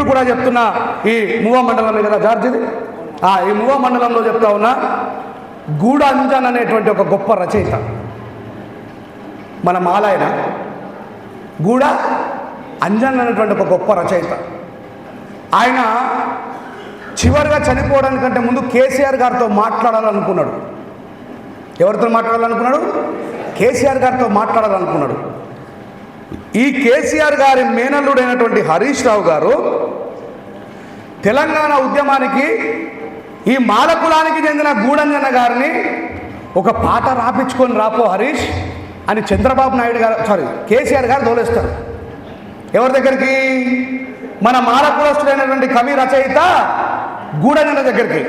ఇప్పుడు కూడా చెప్తున్నా ఈ మువ్వ మండలమే కదా జార్జిది ఆ, ఈ మువ్వ మండలంలో చెప్తా ఉన్నా గూడ అంజన్ అనేటువంటి ఒక గొప్ప రచయిత. మన మాలాయన గూడ అంజన్ అనేటువంటి ఒక గొప్ప రచయిత. ఆయన చివరిగా చనిపోవడానికంటే ముందు కేసీఆర్ గారితో మాట్లాడాలనుకున్నాడు. ఎవరితో మాట్లాడాలనుకున్నాడు? కేసీఆర్ గారితో మాట్లాడాలనుకున్నాడు. ఈ కేసీఆర్ గారి మేనల్లుడైనటువంటి హరీష్ రావు గారు తెలంగాణ ఉద్యమానికి ఈ మాలకులానికి చెందిన గూడంజన్న గారిని ఒక పాట రాపించుకొని రాపో హరీష్ అని చంద్రబాబు నాయుడు గారు సారీ కేసీఆర్ గారు దోలేస్తారు ఎవరి దగ్గరికి? మన మాలకులస్తుడైనటువంటి కవి రచయిత గూడంజన్న దగ్గరికి.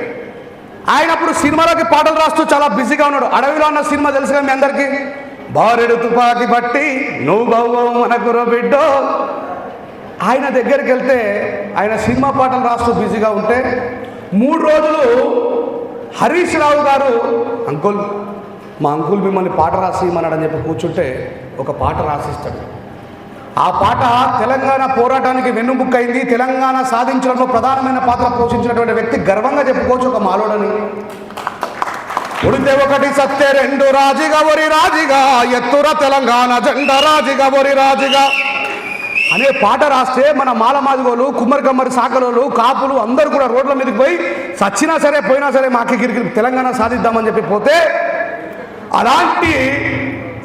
ఆయన అప్పుడు సినిమాలోకి పాటలు రాస్తూ చాలా బిజీగా ఉన్నాడు. అడవిలో ఉన్న సినిమా తెలుసుగా మీ అందరికీ? బారెడు తుపాకి పట్టి నువ్వు బావు మనకు బిడ్డో ఆయన దగ్గరికి వెళ్తే ఆయన సినిమా పాటలు రాస్తూ బిజీగా ఉంటే మూడు రోజులు హరీష్ రావు గారు అంకుల్ మా అంకుల్ మిమ్మల్ని పాట రాసి ఇమ్మన్నాడని చెప్పి కూర్చుంటే ఒక పాట రాసిస్తాడు. ఆ పాట తెలంగాణ పోరాటానికి వెన్నుముక్క అయింది. తెలంగాణ సాధించడంలో ప్రధానమైన పాత్ర పోషించినటువంటి వ్యక్తి గర్వంగా చెప్పుకోవచ్చు ఒక మాలోడని. ఉడితే ఒకటి సత్తే రెండు రాజిగా ఒరి రాజిగా ఎత్తుర తెలంగాణ జెండా రాజిగా ఒరి రాజిగా. అనే పాట రాస్తే మన మాలమాదిగోలు కుమ్మరికమ్మరి సాకలోలు కాపులు అందరూ కూడా రోడ్ల మీదకి పోయి సచ్చినా సరే పోయినా సరే మాకి గిరికి తెలంగాణ సాధిద్దామని చెప్పి పోతే అలాంటి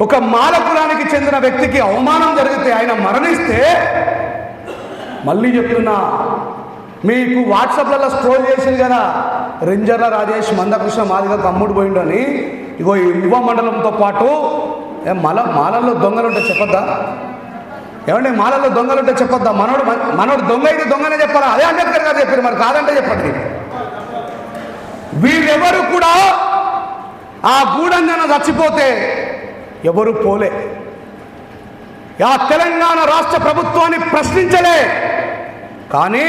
ఒక మాలకులానికి చెందిన వ్యక్తికి అవమానం జరిగితే ఆయన మరణిస్తే మళ్ళీ చెప్తున్నా మీకు వాట్సాప్లలో స్క్రోల్ చేసింది కదా రెంజర్ల రాజేష్ మందకృష్ణ మాదిగా తమ్ముడు పోయిండు అని ఇగో ఈ యువ మండలంతో పాటు మల మాలల్లో దొంగలు ఉంటే చెప్పద్దా? ఏమంటే మాలలో దొంగలు ఉంటే చెప్పొద్దా? మనోడు మనోడు దొంగ అయితే దొంగనే చెప్పాలా? అదే అంబేద్కర్ గారు చెప్పారు మరి కాదంటే చెప్పండి. వీరెవరు కూడా ఆ గూడంజన చచ్చిపోతే ఎవరు పోలే. ఆ తెలంగాణ రాష్ట్ర ప్రభుత్వాన్ని ప్రశ్నించలే. కానీ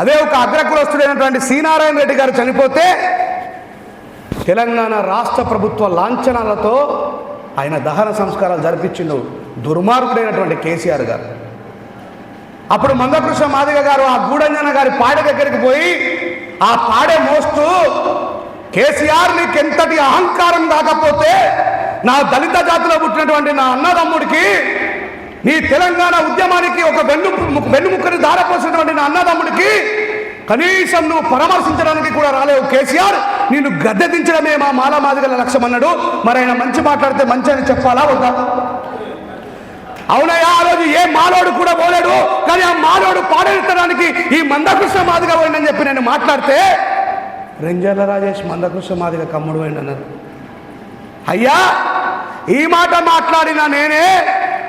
అదే ఒక అగ్రకులస్తుడైనటువంటి శ్రీనారాయణ రెడ్డి గారు చనిపోతే తెలంగాణ రాష్ట్ర ప్రభుత్వ లాంఛనాలతో ఆయన దహన సంస్కారాలు జరిపించిండు. దుర్మార్గుడైనటువంటి కేసీఆర్ గారు. అప్పుడు మందకృష్ణ మాదిగ గారు ఆ గూడంజన గారి పాడె దగ్గరికి పోయి ఆ పాడె మోస్తూ కేసీఆర్ నీకు ఎంతటి అహంకారం కాకపోతే నా దళిత జాతిలో పుట్టినటువంటి నా అన్నదమ్ముడికి నీ తెలంగాణ ఉద్యమానికి ఒక వెన్ను వెన్నుముక్కని దారపోసినటువంటి నా అన్నదమ్ముడికి కనీసం నువ్వు పరామర్శించడానికి కూడా రాలేవు కేసీఆర్. నిన్ను గద్దె దించడమే మా మాల మాదిగల లక్ష్యం అన్నాడు మరి ఆయన మంచి మాట్లాడితే మంచి అని చెప్పాలా వద్దా? అవునయ్యా ఆ రోజు ఏ మాలోడు కూడా పోలేడు. కానీ ఆ మాలోడు పాడెత్తడానికి ఈ మందకృష్ణ మాదిగా పోయిందని చెప్పి నేను మాట్లాడితే రెంజర్ల రాజేష్ మందకృష్ణ మాదిగా కమ్ముడు పోయింది అన్నారు. అయ్యా ఈ మాట మాట్లాడినా నేనే?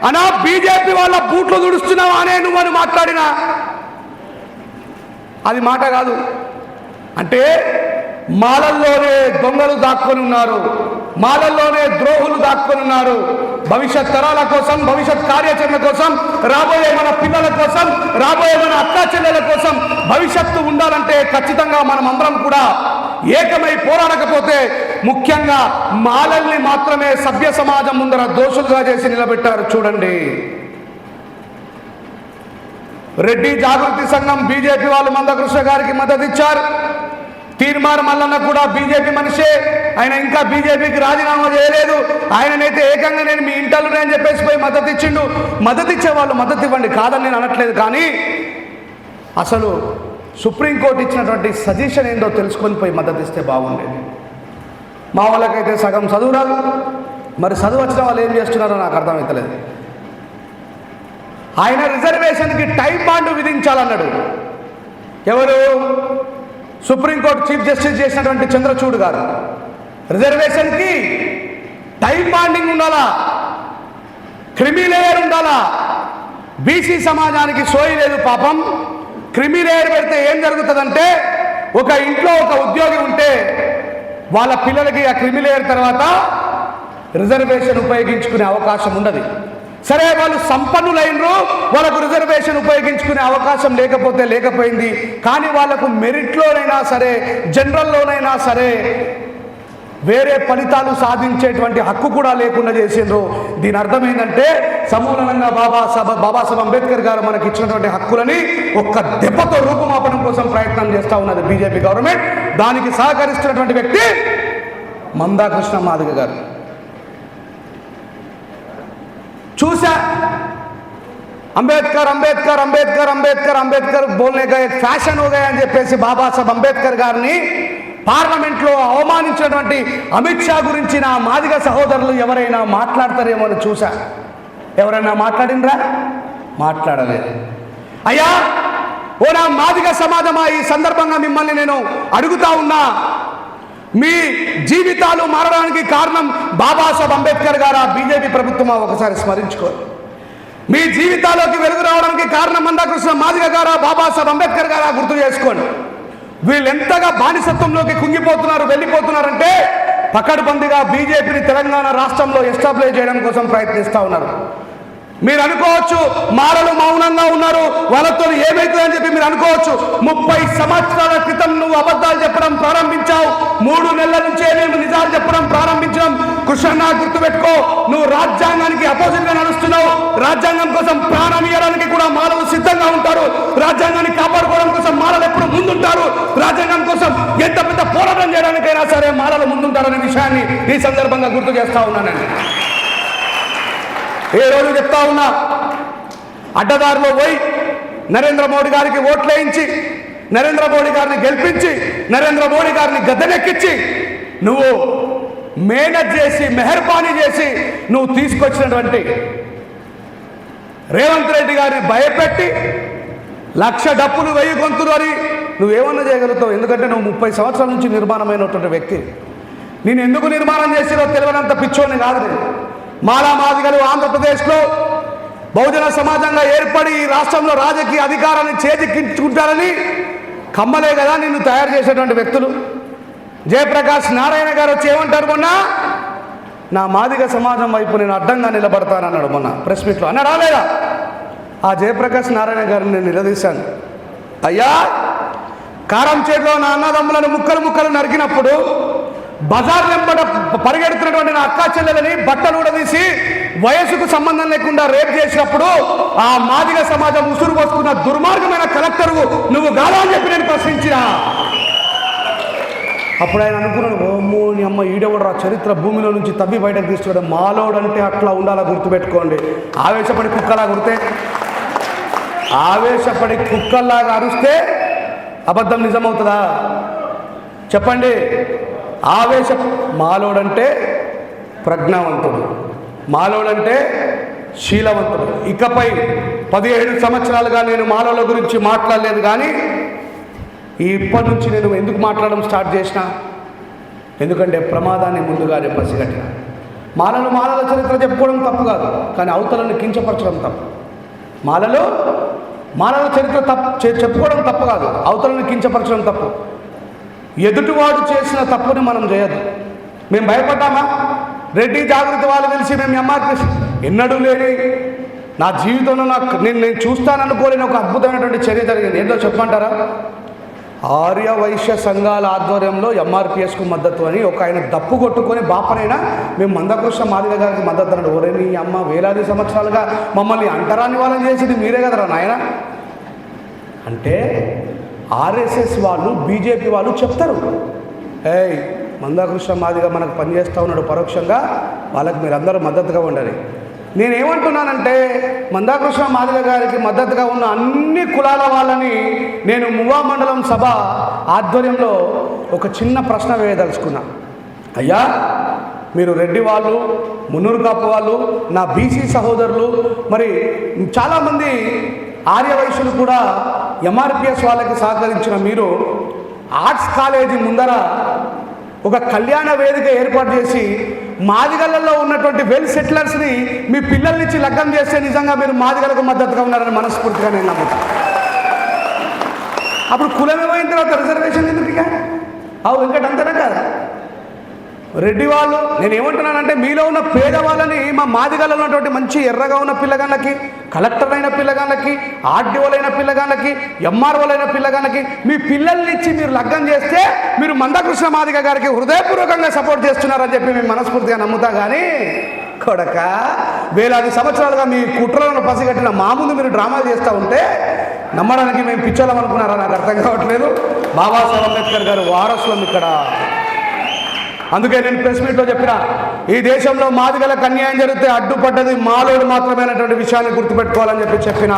అనా బీజేపీ వాళ్ళ బూట్లు దుడుస్తున్నావా అనే నువ్వని మాట్లాడినా? అది మాట కాదు. అంటే మాలల్లోనే దొంగలు దాక్కొని ఉన్నారు. మాలల్లోనే ద్రోహులు దాక్కున్నారు భవిష్యత్ తరాల కోసం భవిష్యత్ కార్యాచరణ కోసం రాబోయే మన పిల్లల కోసం రాబోయే మన అక్కా చెల్లెల కోసం భవిష్యత్తు ఉండాలంటే ఖచ్చితంగా మనం అందరం కూడా ఏకమై పోరాడకపోతే ముఖ్యంగా మాలల్ని మాత్రమే సభ్య సమాజం ముందర దోషులుగా చేసి నిలబెట్టారు చూడండి. రెడ్డి జాగృతి సంఘం బీజేపీ వాళ్ళు మందకృష్ణ గారికి మద్దతు ఇచ్చారు తీర్మార్ మల్లన్న కూడా బీజేపీ మనిషే. ఆయన ఇంకా బీజేపీకి రాజీనామా చేయలేదు. ఆయననైతే ఏకంగా నేను మీ ఇంటర్లు అని చెప్పేసి పోయి మద్దతు ఇచ్చిండు. మద్దతు ఇచ్చేవాళ్ళు మద్దతు ఇవ్వండి. కాదని నేను అనట్లేదు. కానీ అసలు సుప్రీంకోర్టు ఇచ్చినటువంటి సజెషన్ ఏందో తెలుసుకొని పోయి మద్దతు ఇస్తే బాగుండేది. మా వాళ్ళకైతే సగం చదువు రాదు. మరి చదువు వచ్చిన వాళ్ళు ఏం చేస్తున్నారో నాకు అర్థమవుతలేదు ఆయన రిజర్వేషన్కి టైం బాండ్ విధించాలన్నాడు. ఎవరు? సుప్రీంకోర్టు చీఫ్ జస్టిస్ చేసినటువంటి చంద్రచూడ్ గారు రిజర్వేషన్కి టైం బాండింగ్ ఉండాలా? క్రిమి లేయర్ ఉండాలా? బీసీ సమాజానికి సోయి లేదు పాపం. క్రిమి లేయర్ పెడితే ఏం జరుగుతుందంటే ఒక ఇంట్లో ఒక ఉద్యోగి ఉంటే వాళ్ళ పిల్లలకి ఆ క్రిమి లేయర్ తర్వాత రిజర్వేషన్ ఉపయోగించుకునే అవకాశం ఉండదు. సరే వాళ్ళు సంపన్నులైనరు వాళ్ళకు రిజర్వేషన్ ఉపయోగించుకునే అవకాశం లేకపోతే లేకపోయింది. కానీ వాళ్ళకు మెరిట్లోనైనా సరే జనరల్లోనైనా సరే వేరే ఫలితాలు సాధించేటువంటి హక్కు కూడా లేకుండా చేసిండ్రు. దీని అర్థం ఏంటంటే సమూలంగా బాబాసాహెబ్ బాబాసాహెబ్ అంబేద్కర్ గారు మనకి ఇచ్చినటువంటి హక్కులని ఒక్క దెబ్బతో రూపమాపనం కోసం ప్రయత్నం చేస్తూ ఉన్నది బీజేపీ గవర్నమెంట్. దానికి సహకరిస్తున్నటువంటి వ్యక్తి మందాకృష్ణ మాదిగ గారు. చూసా? అంబేద్కర్ అంబేద్కర్ అంబేద్కర్ అంబేద్కర్ అంబేద్కర్ బోల్నే బోల్నేగా ఫ్యాషన్ హోగా అని చెప్పేసి బాబాసాహెబ్ అంబేద్కర్ గారిని పార్లమెంట్లో అవమానించినటువంటి అమిత్ షా గురించి నా మాదిగ సహోదరులు ఎవరైనా మాట్లాడతారేమో అని చూసా. ఎవరైనా మాట్లాడినరా మాట్లాడలేదు. అయ్యా ఓ నా మాదిగ సమాజమా? ఈ సందర్భంగా మిమ్మల్ని నేను అడుగుతా ఉన్నా. మీ జీవితాలు మారడానికి కారణం బాబాసాహెబ్ అంబేద్కర్ గారా బీజేపీ ప్రభుత్వం ఒకసారి స్మరించుకోరు మీ జీవితాల్లోకి వెలుగు రావడానికి కారణం మందాకృష్ణ మాదిగ గారా బాబాసాహెబ్ అంబేద్కర్ గారా గుర్తు చేసుకోండి. వీళ్ళెంతగా బానిసత్వంలోకి కుంగిపోతున్నారు వెళ్ళిపోతున్నారంటే పకడ్బందీగా బీజేపీని తెలంగాణ రాష్ట్రంలో ఎస్టాబ్లిష్ చేయడం కోసం ప్రయత్నిస్తూ ఉన్నారు. మీరు అనుకోవచ్చు మారలు మౌనంగా ఉన్నారు వాళ్ళతో ఏమైతుందని చెప్పి మీరు అనుకోవచ్చు. ముప్పై సంవత్సరాల క్రితం నువ్వు అబద్ధాలు చెప్పడం ప్రారంభించావు. మూడు నెలల నుంచే మేము నిజాలు చెప్పడం ప్రారంభించడం కృష్ణ గుర్తుపెట్టుకో నువ్వు రాజ్యాంగానికి అపోజిట్గా నడుస్తున్నావు. రాజ్యాంగం కోసం ప్రాణం ఇవ్వడానికి కూడా మానవులు సిద్ధంగా ఉంటారు. రాజ్యాంగాన్ని కాపాడుకోవడం కోసం మాలలు ఎప్పుడు ముందుంటారు. రాజ్యాంగం కోసం ఎంత పెద్ద పోరాటం చేయడానికైనా సరే మాలలు ముందుంటారనే విషయాన్ని ఈ సందర్భంగా గుర్తు చేస్తా ఉన్నానండి. ఏ రోజు చెప్తా ఉన్నా? అడ్డదారిలో పోయి నరేంద్ర మోడీ గారికి ఓట్లేయించి నరేంద్ర మోడీ గారిని గెలిపించి నరేంద్ర మోడీ గారిని గద్దెనెక్కించి నువ్వు మేనేజ్ చేసి మెహర్బానీ చేసి నువ్వు తీసుకొచ్చినటువంటి రేవంత్ రెడ్డి గారిని భయపెట్టి లక్ష డప్పులు వెయ్యి గొంతులు అని నువ్వేమన్నా చేయగలుగుతావు? ఎందుకంటే నువ్వు ముప్పై సంవత్సరాల నుంచి నిర్మాణమైనటువంటి వ్యక్తి. నేను ఎందుకు నిర్మాణం చేసిరో తెలియనంత పిచ్చోని కాదు నేను. మాలా మాదిగలు ఆంధ్రప్రదేశ్లో బహుజన సమాజంగా ఏర్పడి ఈ రాష్ట్రంలో రాజకీయ అధికారాన్ని చేజిక్కించుకుంటారని కమ్మలే కదా నిన్ను తయారు చేసేటువంటి వ్యక్తులు. జయప్రకాష్ నారాయణ గారు వచ్చి ఏమంటారు మొన్న? నా మాదిగ సమాజం వైపు నేను అడ్డంగా నిలబడతానన్నాడు మొన్న ప్రెస్ మీట్లో. అన్నాడా లేదా ఆ జయప్రకాష్ నారాయణ గారిని నేను నిలదీశాను. అయ్యా కారం చేతిలో నా అన్నదమ్ములను ముక్కలు ముక్కలు నరికినప్పుడు బజార్ వెంబడ పరిగెడుతున్నటువంటి నా అక్కా చెల్లెలని బట్టలు ఊడదీసి వయసుకు సంబంధం లేకుండా రేప్ చేసినప్పుడు ఆ మాదిగ సమాజం ఉసురు పోసుకున్న దుర్మార్గమైన కలెక్టర్ నువ్వు గాలా అని చెప్పి నేను ప్రశ్నించినా. అప్పుడు ఆయన అనుకున్నాడు ఓమ్మో నీ అమ్మ ఆ చరిత్ర భూమిలో నుంచి తవ్వి బయటకు తీసుకోవడం మాలోడంటే అట్లా ఉండాలా గుర్తుపెట్టుకోండి. ఆవేశపడి కుక్కలా గుర్తే ఆవేశపడి కుక్కల్లాగా అరుస్తే అబద్ధం నిజమవుతుందా? చెప్పండి. ఆవేశ మాలోడంటే ప్రజ్ఞావంతుడు మాలోడంటే శీలవంతుడు. ఇకపై పదిహేడు సంవత్సరాలుగా నేను మాలోల గురించి మాట్లాడలేదు కానీ ఈ ఇప్పటి నుంచి నేను ఎందుకు మాట్లాడడం స్టార్ట్ చేసిన? ఎందుకంటే ప్రమాదాన్ని ముందుగానే పసిగట్టిన. మాలలు మాలల చరిత్ర చెప్పుకోవడం తప్పు కాదు కానీ అవతలను కించపరచడం తప్పు. మాలలో మాలల చరిత్ర తప్పు చె- చెప్పుకోవడం తప్పు కాదు అవతలను కించపరచడం తప్పు. ఎదుటివాడు చేసిన తప్పుని మనం చేయదు. మేము భయపడ్డామా? రెడ్డి జాగ్రత్త వాళ్ళు తెలిసి మేము ఎంఆర్పి ఎన్నడూ లేని నా జీవితంలో నాకు నేను నేను చూస్తాననుకోలేని ఒక అద్భుతమైనటువంటి చర్య జరిగింది. ఏంటో చెప్పమంటారా? ఆర్య వైశ్య సంఘాల ఆధ్వర్యంలో ఎంఆర్పిఎస్కు మద్దతు అని ఒక ఆయన దప్పు కొట్టుకొని బాపనైనా మేము మందకృష్ణ మాదిగ గారికి మద్దతు అన్నాడు. ఒరే మీ అమ్మ వేలాది సంవత్సరాలుగా మమ్మల్ని అంటరాని వాళ్ళని చేసింది మీరే కదరా నాయన? అంటే ఆర్ఎస్ఎస్ వాళ్ళు బీజేపీ వాళ్ళు చెప్తారు. ఏయ్ మందాకృష్ణ మాదిగా మనకు పనిచేస్తూ ఉన్నాడు పరోక్షంగా వాళ్ళకి మీరందరూ మద్దతుగా ఉండాలి నేనేమంటున్నానంటే మందాకృష్ణ మాదిగ గారికి మద్దతుగా ఉన్న అన్ని కులాల వాళ్ళని నేను మువ్వా మండలం సభ ఆధ్వర్యంలో ఒక చిన్న ప్రశ్న వేయదలుచుకున్నా. అయ్యా మీరు రెడ్డి వాళ్ళు మున్నూరు కాపు వాళ్ళు నా బీసీ సహోదరులు మరి చాలామంది ఆర్య వైశ్యులు కూడా ఎంఆర్పిఎస్ వాళ్ళకి సహకరించిన మీరు ఆర్ట్స్ కాలేజీ ముందర ఒక కళ్యాణ వేదిక ఏర్పాటు చేసి మాదిగలలో ఉన్నటువంటి వెల్ సెటిలర్స్ని మీ పిల్లల్నిచ్చి లగ్నం చేస్తే నిజంగా మీరు మాదిగలకు మద్దతుగా ఉన్నారని మనస్ఫూర్తిగా నేను నమ్ముతాను అప్పుడు కులం ఏమైన తర్వాత? రిజర్వేషన్ ఎందుకు ఇక అవు వెంకట అంతనే కదా? రెడ్డి వాళ్ళు నేను ఏమంటున్నానంటే మీలో ఉన్న పేదవాళ్ళని మా మాదిగల్లో ఉన్నటువంటి మంచి ఎర్రగా ఉన్న పిల్లగాళ్ళకి కలెక్టర్ అయిన పిల్లగాళ్ళకి ఆర్డీఓలైన పిల్లగాళ్ళకి ఎంఆర్ఓలైన పిల్లగాళ్ళకి మీ పిల్లల్ని ఇచ్చి మీరు లగ్గం చేస్తే మీరు మందకృష్ణ మాదిగ గారికి హృదయపూర్వకంగా సపోర్ట్ చేస్తున్నారని చెప్పి మేము మనస్ఫూర్తిగా నమ్ముతా కానీ కొడక వేలాది సంవత్సరాలుగా మీ కుట్రలను పసిగట్టిన మా ముందు మీరు డ్రామాలు చేస్తూ ఉంటే నమ్మడానికి మేము పిచ్చోళం అనుకున్నారా? నాకు అర్థం కావట్లేదు. బాబాసాహెబ్ అంబేద్కర్ గారు వారసులం ఇక్కడ. అందుకే నేను ప్రెస్ మీట్లో చెప్పిన ఈ దేశంలో మాదిగలకు అన్యాయం జరిగితే అడ్డుపడ్డది మాలోడు మాత్రమైనటువంటి విషయాన్ని గుర్తుపెట్టుకోవాలని చెప్పి చెప్పిన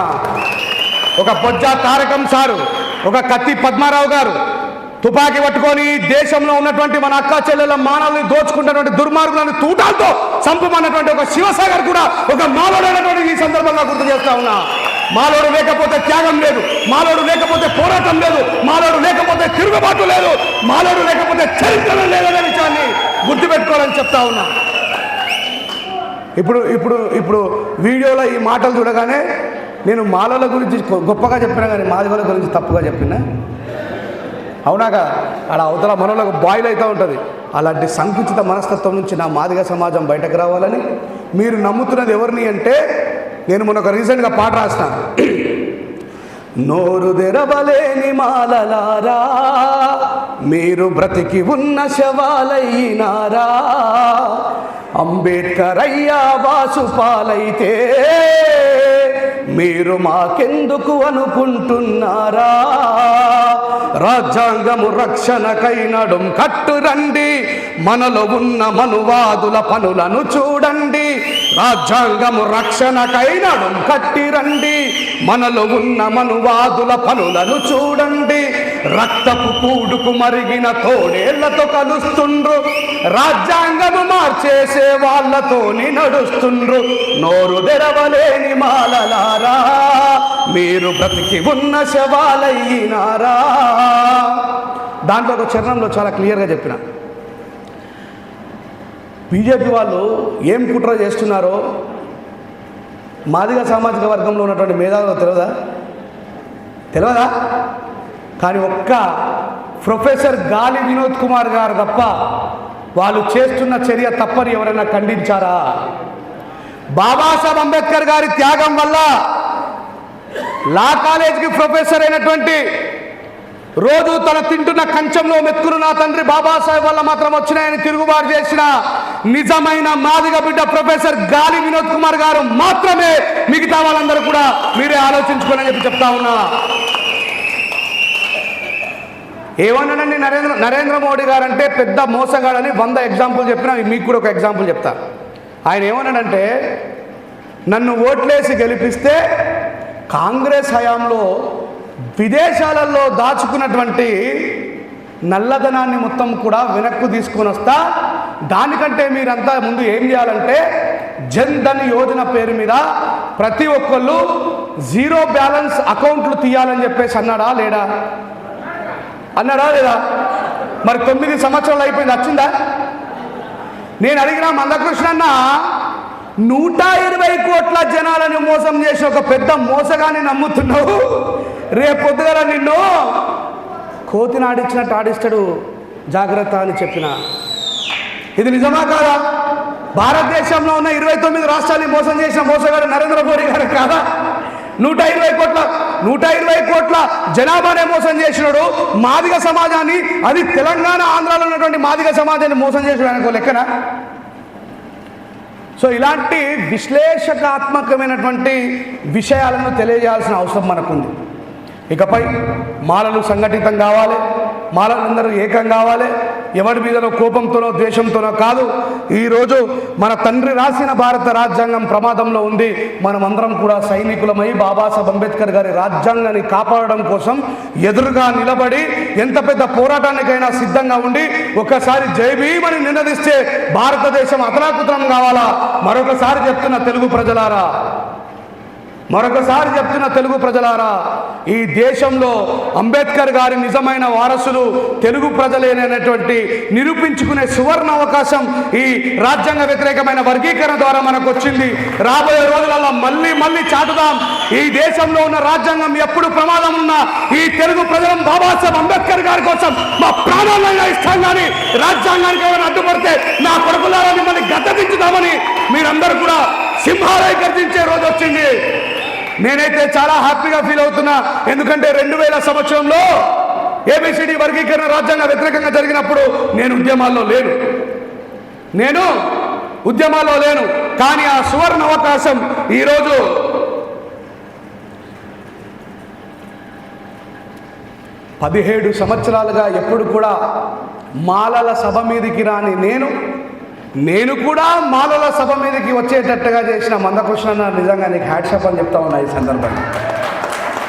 ఒక బొజ్జ తారకం సారు ఒక కత్తి పద్మారావు గారు తుపాకీ పట్టుకొని దేశంలో ఉన్నటువంటి మన అక్క చెల్లెల మానవుల్ని దోచుకున్నటువంటి దుర్మార్గులను తూటాలతో చంపమన్నటువంటి ఒక శివసాగర్ కూడా ఒక మానవుడైనటువంటి ఈ సందర్భంగా గుర్తు చేస్తా ఉన్నా. మాలోడు లేకపోతే త్యాగం లేదు. మాలోడు లేకపోతే పోరాటం లేదు. మాలోడు లేకపోతే తిరుగుబాటు లేదు. మాలోడు లేకపోతే చరిత్ర లేదనే విషయాన్ని గుర్తుపెట్టుకోవాలని చెప్తా ఉన్నా. ఇప్పుడు ఇప్పుడు ఇప్పుడు వీడియోలో ఈ మాటలు చూడగానే నేను మాలల గురించి గొప్పగా చెప్పినా కానీ మాదిగల గురించి తప్పుగా చెప్పినా? అవునాగా అక్కడ అవతల మనలో బాయిల్ అవుతూ ఉంటుంది. అలాంటి సంకుచిత మనస్తత్వం నుంచి నా మాదిగ సమాజం బయటకు రావాలని మీరు నమ్ముతున్నది ఎవరిని అంటే నేను మొన్న ఒక రీసెంట్గా పాట రాస్తాను నోరు తెరవలేని మాలలారా మీరు బ్రతికి ఉన్న శవాలైనారా అంబేద్కర్ అయ్యా వాసుపాలైతే మీరు మాకెందుకు అనుకుంటున్నారా? రాజ్యాంగము రక్షణకైనడం కట్టురండి. కట్టు రండి మనలో ఉన్న మనువాదుల పనులను చూడండి. రాజ్యాంగము రక్షణకైనడం కట్టిరండి. కట్టి రండి మనలో ఉన్న మనువాదుల పనులను చూడండి. రక్తపు పూడుకు మరిగిన తోడేళ్ళతో కలుస్తుండ్రు. రాజ్యాంగము మార్చేసే వాళ్ళతోని నడుస్తుండ్రు. నోరు తెరవలేని మాలలారా మీరు బ్రతికి ఉన్న శవాలయ్యినారా. దాంట్లో ఒక చరణంలో చాలా క్లియర్గా చెప్పిన. బీజేపీ వాళ్ళు ఏం కుట్ర చేస్తున్నారో మాదిగ సామాజిక వర్గంలో ఉన్నటువంటి మేధావులు తెలియదా తెలియదా కానీ ఒక్క ప్రొఫెసర్ గాలి వినోద్ కుమార్ గారు తప్ప వాళ్ళు చేస్తున్న చర్య తప్పని ఎవరైనా ఖండించారా? బాబాసాహెబ్ అంబేద్కర్ గారి త్యాగం వల్ల లా కాలేజీకి ప్రొఫెసర్ అయినటువంటి రోజు తన తింటున్న కంచంలో మెతుకులు నా తండ్రి బాబాసాహెబ్ వల్ల మాత్రం వచ్చినాయని తిరుగుబాటు చేసిన నిజమైన మాదిగ బిడ్డ ప్రొఫెసర్ గాలి వినోద్ కుమార్ గారు మాత్రమే మిగతా వాళ్ళందరూ కూడా మీరే ఆలోచించుకోనని చెప్పి చెప్తా ఉన్నా. ఏమన్నాడండి? నరేంద్ర నరేంద్ర మోడీ గారు అంటే పెద్ద మోసగాడని వంద ఎగ్జాంపుల్ చెప్పినా మీకు కూడా ఒక ఎగ్జాంపుల్ చెప్తా. ఆయన ఏమన్నాడంటే నన్ను ఓట్లేసి గెలిపిస్తే కాంగ్రెస్ హయాంలో విదేశాలలో దాచుకున్నటువంటి నల్లధనాన్ని మొత్తం కూడా వెనక్కు తీసుకొని వస్తా. దానికంటే మీరంతా ముందు ఏం చేయాలంటే జన్ ధన్ యోజన పేరు మీద ప్రతి ఒక్కళ్ళు జీరో బ్యాలెన్స్ అకౌంట్లు తీయాలని చెప్పేసి అన్నాడా లేడా? అన్నాడా లేదా? మరి తొమ్మిది సంవత్సరాలు అయిపోయింది వచ్చిందా నేను అడిగిన మందకృష్ణ అన్న నూట ఇరవై కోట్ల జనాలను మోసం చేసి ఒక పెద్ద మోసగాన్ని నమ్ముతున్నావు. రేపొద్దుగల నిన్ను కోతిని ఆడించినట్టు ఆడిస్తాడు జాగ్రత్త అని చెప్పిన. ఇది నిజమా కాదా? భారతదేశంలో ఉన్న ఇరవై తొమ్మిది రాష్ట్రాన్ని మోసం చేసిన మోసగాడు నరేంద్ర మోడీ గారు కాదా? నూట ఇరవై కోట్ల నూట ఇరవై కోట్ల జనాభానే మోసం చేసినాడు. మాదిగ సమాజాన్ని అది తెలంగాణ ఆంధ్రాలో ఉన్నటువంటి మాదిగ సమాజాన్ని మోసం చేసాడు అనుకో లెక్కన? సో ఇలాంటి విశ్లేషకాత్మకమైనటువంటి విషయాలను తెలియజేయాల్సిన అవసరం మనకుంది. ఇకపై మాలలు సంఘటితం కావాలి మాలలందరూ ఏకం కావాలి ఎవరి మీదనో కోపంతోనో ద్వేషంతోనో కాదు. ఈరోజు మన తండ్రి రాసిన భారత రాజ్యాంగం ప్రమాదంలో ఉంది. మనమందరం కూడా సైనికులమై బాబాసాహెబ్ అంబేద్కర్ గారి రాజ్యాంగాన్ని కాపాడడం కోసం ఎదురుగా నిలబడి ఎంత పెద్ద పోరాటానికైనా సిద్ధంగా ఉండి ఒక్కసారి జై భీమని నినదిస్తే భారతదేశం అతలాకుతలం కావాలా? మరొకసారి చెప్తున్న తెలుగు ప్రజలారా మరొకసారి చెప్తున్న తెలుగు ప్రజలారా ఈ దేశంలో అంబేద్కర్ గారి నిజమైన వారసులు తెలుగు ప్రజలేనటువంటి నిరూపించుకునే సువర్ణ అవకాశం ఈ రాజ్యాంగ వ్యతిరేకమైన వర్గీకరణ ద్వారా మనకు వచ్చింది రాబోయే రోజులలో మళ్ళీ మళ్ళీ చాటుదాం. ఈ దేశంలో ఉన్న రాజ్యాంగం ఎప్పుడు ప్రమాదం ఉన్నా ఈ తెలుగు ప్రజలం బాబాసాహెబ్ అంబేద్కర్ గారి కోసం మా ప్రాణాలైనా ఇస్తాం కానీ రాజ్యాంగానికి ఎవరైనా అడ్డుపడితే నా కొడుకులారా మిమ్మల్ని గద్దదించుదామని మీరందరూ కూడా సింహాలయ గర్జించే రోజు వచ్చింది. నేనైతే చాలా హ్యాపీగా ఫీల్ అవుతున్నా. ఎందుకంటే రెండు వేల సంవత్సరంలో ఏబిసిడి వర్గీకరణ రాజ్యాంగ వ్యతిరేకంగా జరిగినప్పుడు నేను ఉద్యమాల్లో లేను. నేను ఉద్యమాల్లో లేను. కానీ ఆ సువర్ణ అవకాశం ఈరోజు పదిహేడు సంవత్సరాలుగా ఎప్పుడు కూడా మాలల సభ మీదికి రాని నేను నేను కూడా మాలల సభ మీదకి వచ్చేటట్టుగా చేసిన మందకృష్ణ నిజంగా నీకు హ్యాట్సప్ అని చెప్తా ఉన్నా ఈ సందర్భంగా.